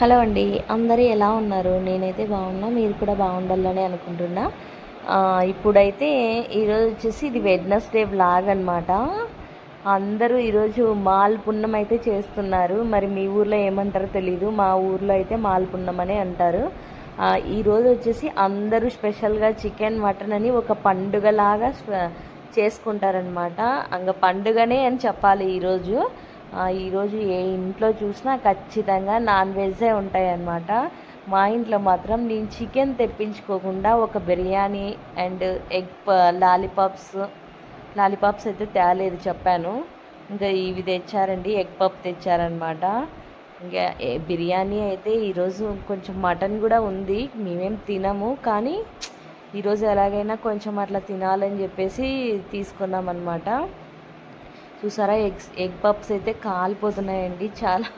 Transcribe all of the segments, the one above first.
Hello అండి. అందరూ ఎలా ఉన్నారు? నేనైతే బాగున్నా మీరు కూడా బాగుండాలని అనుకుంటున్నా. ఇప్పుడైతే ఈరోజు వచ్చేసి ఇది వెడ్నెస్డే బ్లాగ్ అనమాట అందరూ ఈరోజు మాల్పున్నం అయితే చేస్తున్నారు. మరి మీ ఊర్లో ఏమంటారో తెలీదు. మా ఊర్లో అయితే మాల్ పున్నం అని అంటారు. ఈరోజు వచ్చేసి అందరూ స్పెషల్గా చికెన్ మటన్ అని ఒక పండుగలాగా చేసుకుంటారనమాట అంగ పండుగనే అని చెప్పాలి ఈరోజు ఈరోజు ఏ ఇంట్లో చూసినా ఖచ్చితంగా నాన్ వెజ్జే ఉంటాయన్నమాట. మా ఇంట్లో మాత్రం నేను చికెన్ తెప్పించుకోకుండా ఒక biryani and egg lollipops lollipops అయితే తేలేదు చెప్పాను. ఇంకా ఇవి తెచ్చారండి ఎగ్ పప్ తెచ్చారనమాట ఇంకా బిర్యానీ అయితే ఈరోజు కొంచెం మటన్ కూడా ఉంది మేమేం తినము. కానీ ఈరోజు ఎలాగైనా కొంచెం అట్లా తినాలని చెప్పేసి తీసుకున్నాం అనమాట చూసారా ఎగ్స్ ఎగ్ పప్స్ అయితే కాలిపోతున్నాయండి. చాలా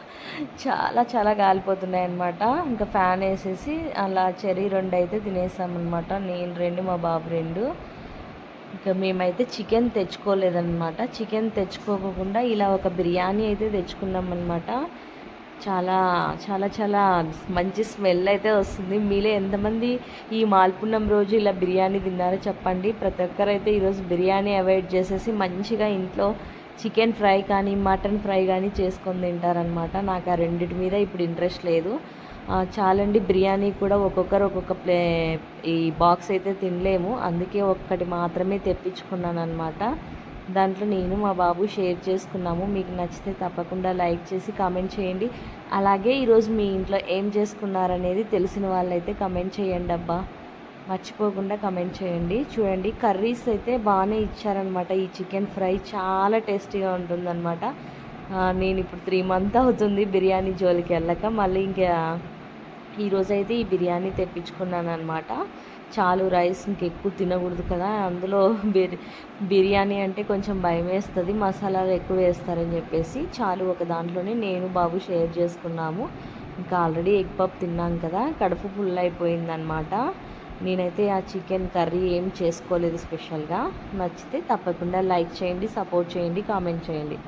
చాలా చాలా కాలిపోతున్నాయి అనమాట ఇంకా ఫ్యాన్ వేసేసి అలా చెరీ రెండు అయితే తినేసామన్నమాట. నేను రెండు మా బాబు రెండు. ఇంకా మేమైతే చికెన్ తెచ్చుకోలేదన్నమాట. చికెన్ తెచ్చుకోకుండా ఇలా ఒక బిర్యానీ అయితే తెచ్చుకున్నాం అనమాట చాలా చాలా చాలా మంచి స్మెల్ అయితే వస్తుంది. మీలో ఎంతమంది ఈ మాల్పున్నం రోజు ఇలా బిర్యానీ తిన్నారో చెప్పండి. ప్రతి ఒక్కరైతే ఈరోజు బిర్యానీ అవాయిడ్ చేసేసి మంచిగా ఇంట్లో చికెన్ ఫ్రై కానీ మటన్ ఫ్రై కానీ చేసుకొని తింటారనమాట నాకు ఆ రెండింటి మీద ఇప్పుడు ఇంట్రెస్ట్ లేదు. చాలండి బిర్యానీ కూడా ఒక్కొక్కరు ఒక్కొక్క ప్లే ఈ బాక్స్ అయితే తినలేము. అందుకే ఒక్కటి మాత్రమే తెప్పించుకున్నాను అనమాట దాంట్లో నేను మా బాబు షేర్ చేసుకున్నాము. మీకు నచ్చితే తప్పకుండా లైక్ చేసి కామెంట్ చేయండి. అలాగే ఈరోజు మీ ఇంట్లో ఏం చేసుకున్నారనేది తెలిసిన వాళ్ళైతే కమెంట్ చేయండి అబ్బా మర్చిపోకుండా కమెంట్ చేయండి. చూడండి కర్రీస్ అయితే బాగానే ఇచ్చారనమాట ఈ చికెన్ ఫ్రై చాలా టేస్టీగా ఉంటుందన్నమాట. నేను ఇప్పుడు త్రీ మంత్ అవుతుంది బిర్యానీ జోలికి వెళ్ళక. మళ్ళీ ఇంకా ఈరోజు అయితే ఈ బిర్యానీ తెప్పించుకున్నాను అనమాట చాలు రైస్ ఇంకెక్కువ తినకూడదు కదా. అందులో బిర్ బిర్యానీ అంటే కొంచెం భయం వేస్తుంది. మసాలాలు ఎక్కువ వేస్తారని చెప్పేసి చాలు ఒక దాంట్లోనే నేను బాబు షేర్ చేసుకున్నాము. ఇంకా ఆల్రెడీ ఎగ్ పప్ తిన్నాం కదా. కడుపు ఫుల్ అయిపోయిందనమాట నేనైతే ఆ చికెన్ కర్రీ ఏం చేసుకోలేదు స్పెషల్గా. నచ్చితే తప్పకుండా లైక్ చేయండి సపోర్ట్ చేయండి కామెంట్ చేయండి.